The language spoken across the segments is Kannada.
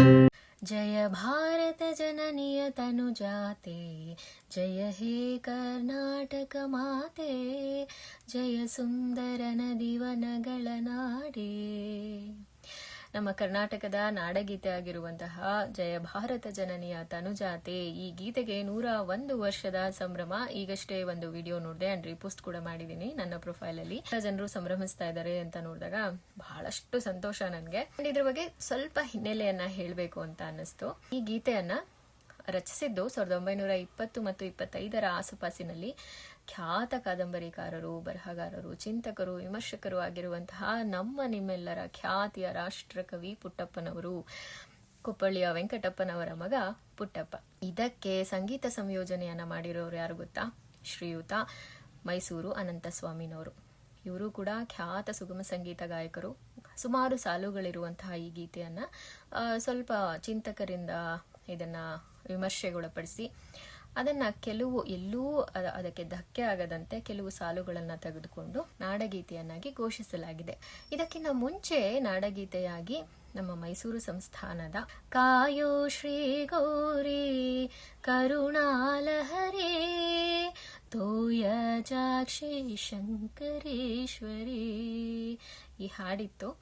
जय भारत जननीय तनुजाते जय हे कर्नाटकमाते जय सुन्दरनदि वनगळ नाडे। ನಮ್ಮ ಕರ್ನಾಟಕದ ನಾಡಗೀತೆ ಆಗಿರುವಂತಹ ಜಯ ಭಾರತ ಜನನಿಯ ತನುಜಾತೆ. ಈ ಗೀತೆಗೆ ನೂರ ಒಂದು ವರ್ಷದ ಸಂಭ್ರಮ. ಈಗಷ್ಟೇ ಒಂದು ವಿಡಿಯೋ ನೋಡಿದೆ ಅಂಡ್ ರಿಪೋಸ್ಟ್ ಕೂಡ ಮಾಡಿದ್ದೀನಿ ನನ್ನ ಪ್ರೊಫೈಲ್ ಅಲ್ಲಿ. ಜನರು ಸಂಭ್ರಮಿಸ್ತಾ ಇದ್ದಾರೆ ಅಂತ ನೋಡಿದಾಗ ಬಹಳಷ್ಟು ಸಂತೋಷ ನನಗೆ. ಇದ್ರ ಬಗ್ಗೆ ಸ್ವಲ್ಪ ಹಿನ್ನೆಲೆಯನ್ನ ಹೇಳಬೇಕು ಅಂತ ಅನ್ನಿಸ್ತು. ಈ ಗೀತೆಯನ್ನ ರಚಿಸಿದ್ದು ಸಾವಿರದ ಒಂಬೈನೂರ ಇಪ್ಪತ್ತು ಮತ್ತು ಇಪ್ಪತ್ತೈದರ ಆಸುಪಾಸಿನಲ್ಲಿ ಖ್ಯಾತ ಕಾದಂಬರಿಕಾರರು, ಬರಹಗಾರರು, ಚಿಂತಕರು, ವಿಮರ್ಶಕರು ಆಗಿರುವಂತಹ ನಮ್ಮ ನಿಮ್ಮೆಲ್ಲರ ಖ್ಯಾತಿಯ ರಾಷ್ಟ್ರಕವಿ ಪುಟ್ಟಪ್ಪನವರು, ಕುಪ್ಪಳ್ಳಿಯ ವೆಂಕಟಪ್ಪನವರ ಮಗ ಪುಟ್ಟಪ್ಪ. ಇದಕ್ಕೆ ಸಂಗೀತ ಸಂಯೋಜನೆಯನ್ನ ಮಾಡಿರೋರು ಯಾರು ಗೊತ್ತಾ? ಶ್ರೀಯುತ ಮೈಸೂರು ಅನಂತಸ್ವಾಮಿನವರು. ಇವರು ಕೂಡ ಖ್ಯಾತ ಸುಗಮ ಸಂಗೀತ ಗಾಯಕರು. ಸುಮಾರು ಸಾಲುಗಳಿರುವಂತಹ ಈ ಗೀತೆಯನ್ನು ಸ್ವಲ್ಪ ಚಿಂತಕರಿಂದ ಇದನ್ನ ವಿಮರ್ಶೆಗೊಳಪಡಿಸಿ ಅದನ್ನ ಕೆಲವು ಎಲ್ಲೂ ಅದ- ಅದಕ್ಕೆ ಧಕ್ಕೆ ಆಗದಂತೆ ಕೆಲವು ಸಾಲುಗಳನ್ನ ತೆಗೆದುಕೊಂಡು ನಾಡಗೀತೆಯನ್ನಾಗಿ ಘೋಷಿಸಲಾಗಿದೆ. ಇದಕ್ಕಿಂತ ಮುಂಚೆ ನಾಡಗೀತೆಯಾಗಿ ನಮ್ಮ ಮೈಸೂರು ಸಂಸ್ಥಾನದ ಕಾಯೋ ಶ್ರೀ ಗೌರಿ, ಕರುಣಾಲಹರಿ, ತೋಯ ಜಾಕ್ಷಿ ಶಂಕರೇಶ್ವರಿ. ಈ ಹಾಡಿತ್ತು.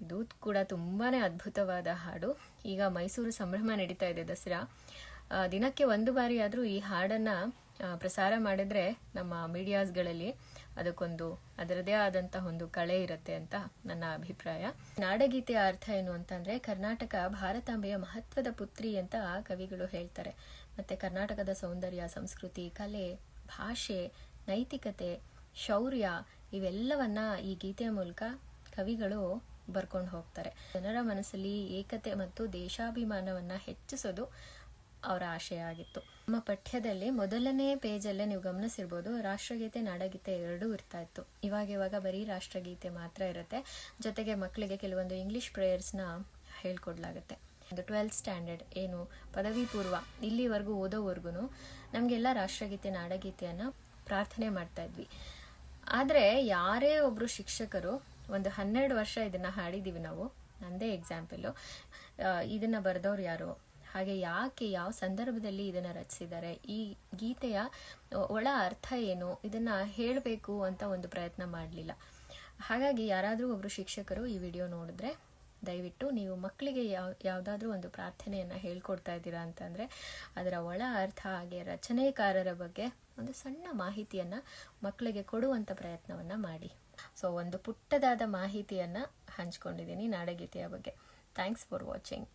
ಇದು ಕೂಡ ತುಂಬಾನೇ ಅದ್ಭುತವಾದ ಹಾಡು. ಈಗ ಮೈಸೂರು ಸಂಭ್ರಮ ನಡೀತಾ ಇದೆ ದಸರಾ. ದಿನಕ್ಕೆ ಒಂದು ಬಾರಿ ಆದರೂ ಈ ಹಾಡನ್ನ ಪ್ರಸಾರ ಮಾಡಿದ್ರೆ ನಮ್ಮ ಮೀಡಿಯಾಸ್ಗಳಲ್ಲಿ ಅದಕ್ಕೊಂದು ಅದರದೇ ಆದಂತಹ ಒಂದು ಕಳೆ ಇರುತ್ತೆ ಅಂತ ನನ್ನ ಅಭಿಪ್ರಾಯ. ನಾಡಗೀತೆಯ ಅರ್ಥ ಏನು ಅಂತಂದ್ರೆ, ಕರ್ನಾಟಕ ಭಾರತಾಂಬೆಯ ಮಹತ್ವದ ಪುತ್ರಿ ಅಂತ ಕವಿಗಳು ಹೇಳ್ತಾರೆ. ಮತ್ತೆ ಕರ್ನಾಟಕದ ಸೌಂದರ್ಯ, ಸಂಸ್ಕೃತಿ, ಕಲೆ, ಭಾಷೆ, ನೈತಿಕತೆ, ಶೌರ್ಯ ಇವೆಲ್ಲವನ್ನ ಈ ಗೀತೆಯ ಮೂಲಕ ಕವಿಗಳು ಬರ್ಕೊಂಡು ಹೋಗ್ತಾರೆ. ಜನರ ಮನಸ್ಸಲ್ಲಿ ಏಕತೆ ಮತ್ತು ದೇಶಾಭಿಮಾನವನ್ನ ಹೆಚ್ಚಿಸೋದು ಅವರ ಆಶಯ ಆಗಿತ್ತು. ನಮ್ಮ ಪಠ್ಯದಲ್ಲಿ ಮೊದಲನೇ ಪೇಜಲ್ಲೇ ನೀವು ಗಮನಿಸಿರ್ಬೋದು, ರಾಷ್ಟ್ರಗೀತೆ, ನಾಡಗೀತೆ ಎರಡೂ ಇರ್ತಾ ಇತ್ತು. ಇವಾಗ ಇವಾಗ ಬರೀ ರಾಷ್ಟ್ರಗೀತೆ ಮಾತ್ರ ಇರುತ್ತೆ. ಜೊತೆಗೆ ಮಕ್ಕಳಿಗೆ ಕೆಲವೊಂದು ಇಂಗ್ಲಿಷ್ ಪ್ರೇಯರ್ಸ್ನ ಹೇಳ್ಕೊಡ್ಲಾಗುತ್ತೆ. ಒಂದು ಟ್ವೆಲ್ತ್ ಸ್ಟ್ಯಾಂಡರ್ಡ್ ಏನು? ಪದವಿ ಪೂರ್ವ. ಇಲ್ಲಿವರೆಗೂ ಓದೋವರೆಗೂ ನಮಗೆಲ್ಲ ರಾಷ್ಟ್ರಗೀತೆ, ನಾಡಗೀತೆಯನ್ನು ಪ್ರಾರ್ಥನೆ ಮಾಡ್ತಾ ಇದ್ವಿ. ಆದರೆ ಯಾರೇ ಒಬ್ರು ಶಿಕ್ಷಕರು ಒಂದು ಹನ್ನೆರಡು ವರ್ಷ ಇದನ್ನ ಹಾಡಿದ್ದೀವಿ ನಾವು. ನಂದೇ ಎಕ್ಸಾಂಪಲು ಇದನ್ನ ಬರೆದವ್ರು ಯಾರು? ಹಾಗೆ ಯಾಕೆ ಯಾವ ಸಂದರ್ಭದಲ್ಲಿ ಇದನ್ನ ರಚಿಸಿದ್ದಾರೆ? ಈ ಗೀತೆಯ ಒಳ ಅರ್ಥ ಏನು? ಇದನ್ನ ಹೇಳಬೇಕು ಅಂತ ಒಂದು ಪ್ರಯತ್ನ ಮಾಡಲಿಲ್ಲ. ಹಾಗಾಗಿ ಯಾರಾದರೂ ಒಬ್ಬರು ಶಿಕ್ಷಕರು ಈ ವಿಡಿಯೋ ನೋಡಿದ್ರೆ ದಯವಿಟ್ಟು ನೀವು ಮಕ್ಕಳಿಗೆ ಯಾವ, ಯಾವುದಾದ್ರೂ ಒಂದು ಪ್ರಾರ್ಥನೆಯನ್ನು ಹೇಳ್ಕೊಡ್ತಾ ಇದ್ದೀರಾ ಅಂತಂದರೆ ಅದರ ಒಳ ಅರ್ಥ ಹಾಗೆ ರಚನೆಕಾರರ ಬಗ್ಗೆ ಒಂದು ಸಣ್ಣ ಮಾಹಿತಿಯನ್ನು ಮಕ್ಕಳಿಗೆ ಕೊಡುವಂಥ ಪ್ರಯತ್ನವನ್ನು ಮಾಡಿ. ಸೊ ಒಂದು ಪುಟ್ಟದಾದ ಮಾಹಿತಿಯನ್ನು ಹಂಚ್ಕೊಂಡಿದ್ದೀನಿ ನಾಡಗೀತೆಯ ಬಗ್ಗೆ. Thanks for watching